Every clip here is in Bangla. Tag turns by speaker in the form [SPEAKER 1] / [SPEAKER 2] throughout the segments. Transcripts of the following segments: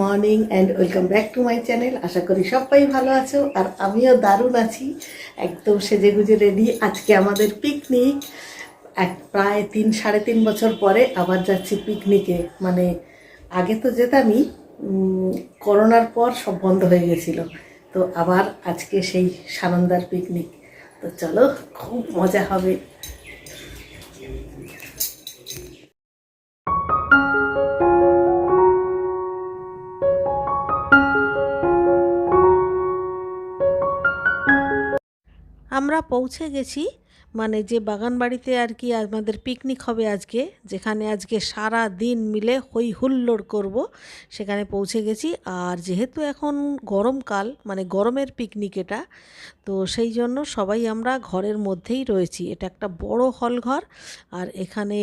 [SPEAKER 1] Morning and welcome back to my channel আশা করি সবাই ভালো আছো, আর আমিও দারুণ আছি। একদম সেজে গুজে রেডি আজকে আমাদের পিকনিক এক, প্রায় তিন, সাড়ে তিন বছর পরে আবার যাচ্ছি পিকনিকে মানে আগে তো যেতামই করোনার পর সব বন্ধ হয়ে গেছিল। তো আবার আজকে সেই সানন্দার পিকনিক তো চলো, খুব মজা হবে। আমরা পৌঁছে গেছি মানে যে বাগান বাড়িতে আর কি আমাদের পিকনিক হবে আজকে, যেখানে আজকে সারা দিন মিলে হই হুল্লোড় করব, সেখানে পৌঁছে গেছি। আর যেহেতু এখন গরমকাল মানে গরমের পিকনিক এটা, তো সেই জন্য সবাই আমরা ঘরের মধ্যেই রয়েছি। এটা একটা বড় হল ঘর আর এখানে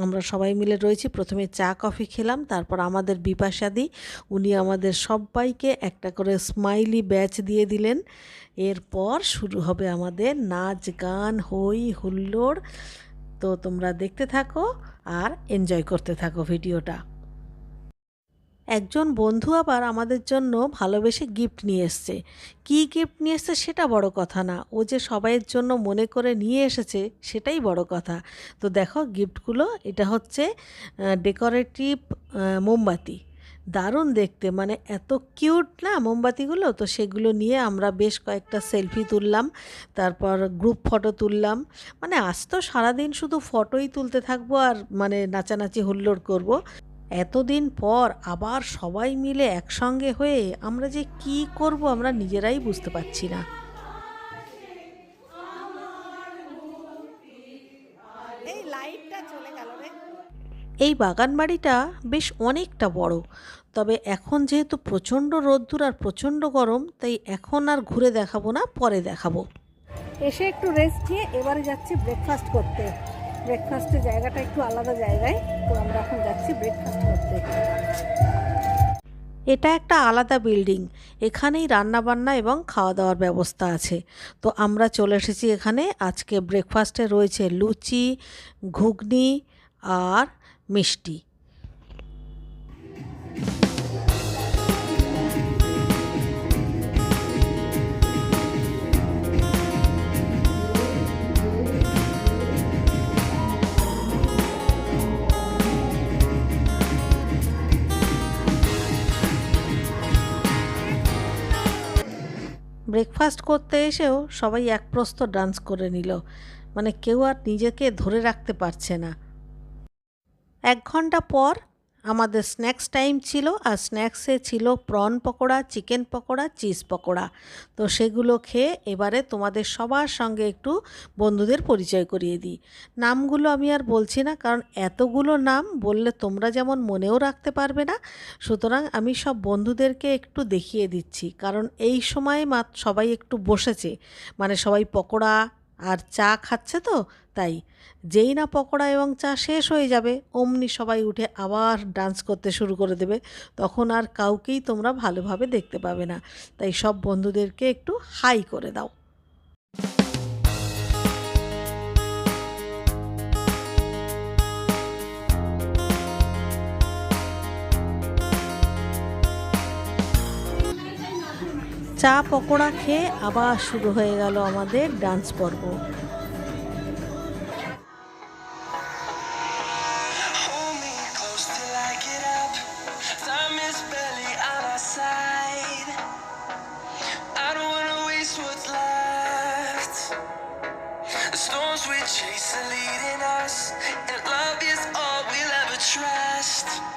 [SPEAKER 1] আমরা সবাই মিলে রয়েছি। প্রথমে চা, কফি খেলাম, তারপর আমাদের বিপাশাদি। উনি আমাদের সবাইকে একটা করে স্মাইলি ব্যাচ দিয়ে দিলেন। এরপর শুরু হবে আমাদের নাচ, গান হই হুল্লোড়। তো তোমরা দেখতে থাকো আর এনজয় করতে থাকো ভিডিওটা। একজন বন্ধু আবার আমাদের জন্য ভালোবেসে গিফট নিয়ে এসছে। কী গিফট নিয়ে এসছে সেটা বড় কথা না। ও যে সবাইয়ের জন্য মনে করে নিয়ে এসেছে সেটাই বড় কথা। তো দেখো গিফটগুলো এটা হচ্ছে ডেকোরেটিভ মোমবাতি। দারুণ দেখতে মানে এত কিউট না মোমবাতিগুলো? তো সেগুলো নিয়ে আমরা বেশ কয়েকটা সেলফি তুললাম, তারপর গ্রুপ ফটো তুললাম। মানে আজ তো সারাদিন শুধু ফটোই তুলতে থাকব আর মানে নাচানাচি হুল্লোড় করব। এতদিন পর আবার সবাই মিলে একসঙ্গে হয়ে আমরা যে কি করব আমরা নিজেরাই বুঝতে পারছি না।
[SPEAKER 2] এই লাইটটা চলে গেল
[SPEAKER 1] এই বাগান বাড়িটা বেশ অনেকটা বড় তবে এখন যেহেতু প্রচণ্ড রোদ্দুর আর প্রচণ্ড গরম তাই এখন আর ঘুরে দেখাবো না পরে দেখাবো।
[SPEAKER 2] এসে একটু রেস্ট নিয়ে এবারে যাচ্ছি ব্রেকফাস্ট করতে। ব্রেকফাস্টের জায়গাটা একটু আলাদা জায়গায়, তো আমরা এখন যাচ্ছি ব্রেকফাস্ট করতে।
[SPEAKER 1] এটা একটা আলাদা বিল্ডিং এখানেই রান্নাবান্না এবং খাওয়া দাওয়ার ব্যবস্থা আছে। তো আমরা চলে এসেছি এখানে। আজকে ব্রেকফাস্টে রয়েছে লুচি, ঘুগনি আর মিষ্টি। ব্রেকফাস্ট করতে এসেও সবাই এক প্রস্ত ডান্স করে নিল। মানে কেউ আর নিজেকে ধরে রাখতে পারছে না। এক ঘণ্টা পর আমাদের স্ন্যাক্স টাইম ছিল আর স্ন্যাক্সে ছিল prawn pakora chicken pakora cheese pakora. তো সেগুলো খেয়ে এবারে তোমাদের সবার সঙ্গে একটু বন্ধুদের পরিচয় করিয়ে দিই। নামগুলো আমি আর বলছি না, কারণ এতগুলো নাম বললে তোমরা যেমন মনেও রাখতে পারবে না, সুতরাং আমি সব বন্ধুদেরকে একটু দেখিয়ে দিচ্ছি। কারণ এই সময় মাত, সবাই একটু বসেছে। মানে সবাই পকোড়া আর চা খাচ্ছে তো, তাই যেই না পকোড়া এবং চা শেষ হয়ে যাবে, অমনি সবাই উঠে আবার ডান্স করতে শুরু করে দেবে। তখন আর কাউকেই তোমরা ভালোভাবে দেখতে পাবে না। তাই সব বন্ধুদেরকে একটু হাই করে দাও। চা পকোড়া খেয়ে আবার শুরু হয়ে গেল আমাদের ডান্স পর্ব
[SPEAKER 3] chase leading us, and love is all we'll ever trust.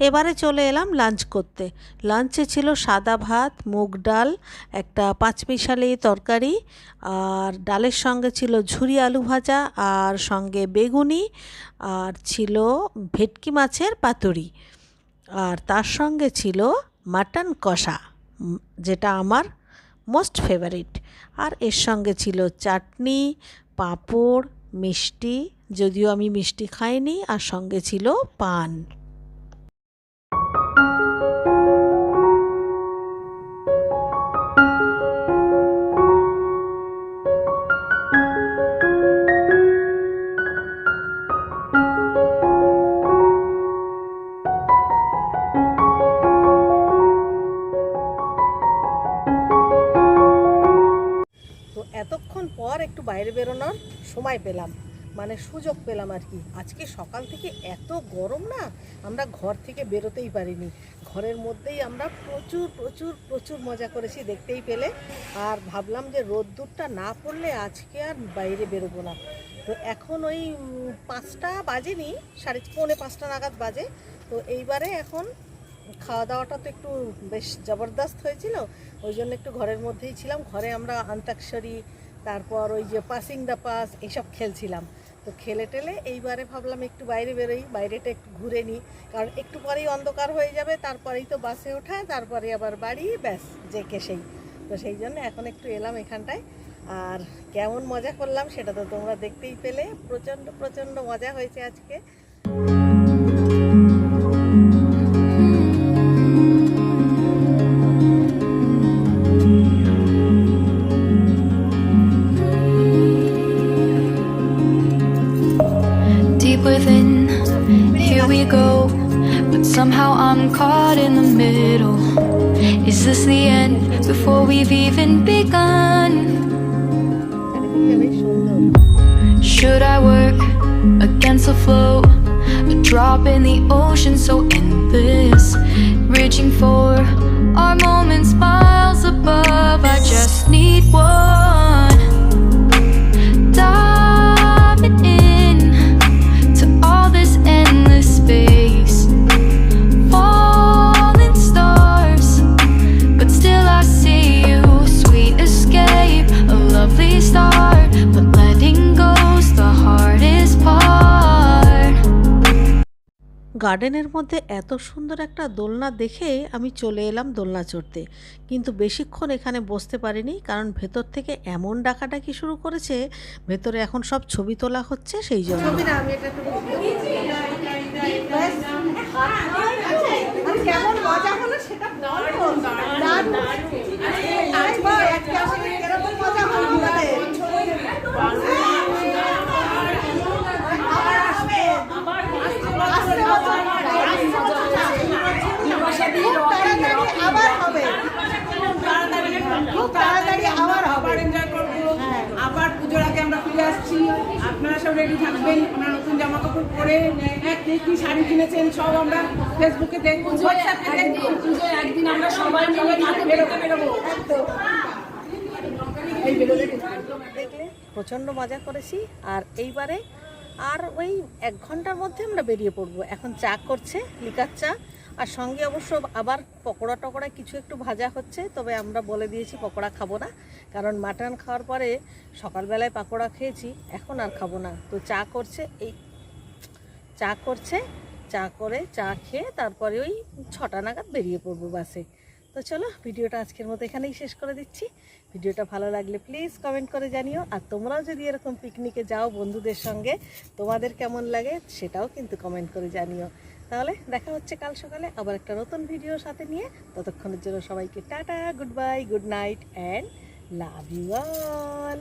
[SPEAKER 1] এবারে চলে এলাম লাঞ্চ করতে। লাঞ্চে ছিল সাদা ভাত, মুগ ডাল, একটা পাঁচমিশালি তরকারি, আর ডালের সঙ্গে ছিল ঝুরি আলু ভাজা, আর সঙ্গে বেগুনি, আর ছিল ভেটকি মাছের পাতুরি। আর তার সঙ্গে ছিল মাটন কষা যেটা আমার মোস্ট ফেভারিট। আর এর সঙ্গে ছিল চাটনি, পাঁপড়, মিষ্টি, যদিও আমি মিষ্টি খাইনি, আর সঙ্গে ছিল পান।
[SPEAKER 2] পর একটু বাইরে বেরোনোর সময় পেলাম। মানে সুযোগ পেলাম আর কি। আজকে সকাল থেকে এত গরম না, আমরা ঘর থেকে বেরোতেই পারিনি। ঘরের মধ্যেই আমরা প্রচুর প্রচুর প্রচুর মজা করেছি দেখতেই পেলে। আর ভাবলাম যে রোদ্দুরটা না পড়লে আজকে আর বাইরে বেরোবো না। তো এখন ওই পাঁচটা বাজেনি, সাড়ে পৌনে পাঁচটা নাগাদ বাজে। তো এইবারে এখন খাওয়া দাওয়াটা তো একটু বেশ জবরদস্ত হয়েছিল। ওই জন্য একটু ঘরের মধ্যেই ছিলাম। ঘরে আমরা আন্তাক্ষরী তারপর ওই যে পাসিং দ্য পাস এইসব খেলছিলাম। তো খেলে টেলে এইবারে ভাবলাম একটু বাইরে বেরোই, বাইরেটা একটু ঘুরে নিই। কারণ একটু পরেই অন্ধকার হয়ে যাবে, তারপরেই তো বাসে ওঠা, তারপরে আবার বাড়ি, ব্যাস, যে সেই। তো সেই জন্য এখন একটু এলাম এখানটায়। আর কেমন মজা করলাম সেটা তো তোমরা দেখতেই পেলে। প্রচণ্ড প্রচণ্ড মজা হয়েছে আজকে।
[SPEAKER 4] Is this the end before we've even begun? Should I work against the flow? A drop in the ocean, so endless. Reaching for our moments miles above. I just need one.
[SPEAKER 1] গার্ডেনের মধ্যে এত সুন্দর একটা দোলনা দেখে আমি চলে এলাম দোলনা চড়তে। কিন্তু বেশিক্ষণ এখানে বসতে পারিনি কারণ ভেতর থেকে এমন ডাকাডাকি শুরু করেছে ভেতরে এখন সব ছবি তোলা হচ্ছে সেই জন্য।
[SPEAKER 2] ছবি না আমি এটা একটু ব্যাস। আর কেমন মজা হলো সেটা বলো। দারুণ। এই বল, আজকে আমাদের কীরকম মজা হলো ঘুরতে? আসছে বছর, আসছে বছর না। খুব তাড়াতাড়ি আবার হবে। খুব তাড়াতাড়ি আবার হবে।
[SPEAKER 5] আবার এনজয় করব আবার পুজোর আগে আসছি আপনারা সব রেডি থাকবেন আমরা নতুন জামা কাপড় পরে কে কি শাড়ি কিনেছেন সব আমরা ফেসবুকে দেখব হোয়াটসঅ্যাপে দেখব। পুজোয় একদিন আমরা সবাই মিলে মাঠে বেরোতে বেরোবো।
[SPEAKER 2] প্রচণ্ড মজা করেছি আর এইবারে আর ওই এক ঘণ্টার মধ্যে আমরা বেরিয়ে পড়ব। এখন চা করছে লিকার চা আর সঙ্গে অবশ্য আবার পকোড়া টকোড়া কিছু একটু ভাজা হচ্ছে, তবে আমরা বলে দিয়েছি পকোড়া খাব না। কারণ মাটন খাওয়ার পরে সকালবেলায় পাকোড়া খেয়েছি, এখন আর খাব না। তো চা করছে, এই চা করছে, চা করে চা খেয়ে তারপরে ওই ছটা নাগাদ বেরিয়ে পড়ব বাসে। তো চলো, ভিডিওটা আজকের মতো এখানেই শেষ করে দিচ্ছি। ভিডিওটা ভালো লাগলে প্লিজ কমেন্ট করে জানিও। আর তোমরাও যদি এরকম পিকনিকে যাও বন্ধুদের সঙ্গে, তোমাদের কেমন লাগে সেটাও কিন্তু কমেন্ট করে জানিও। তাহলে দেখা হচ্ছে কাল সকালে আবার একটা নতুন ভিডিওর সাথে নিয়ে। ততক্ষণের জন্য সবাইকে tata, good bye, good night and love you all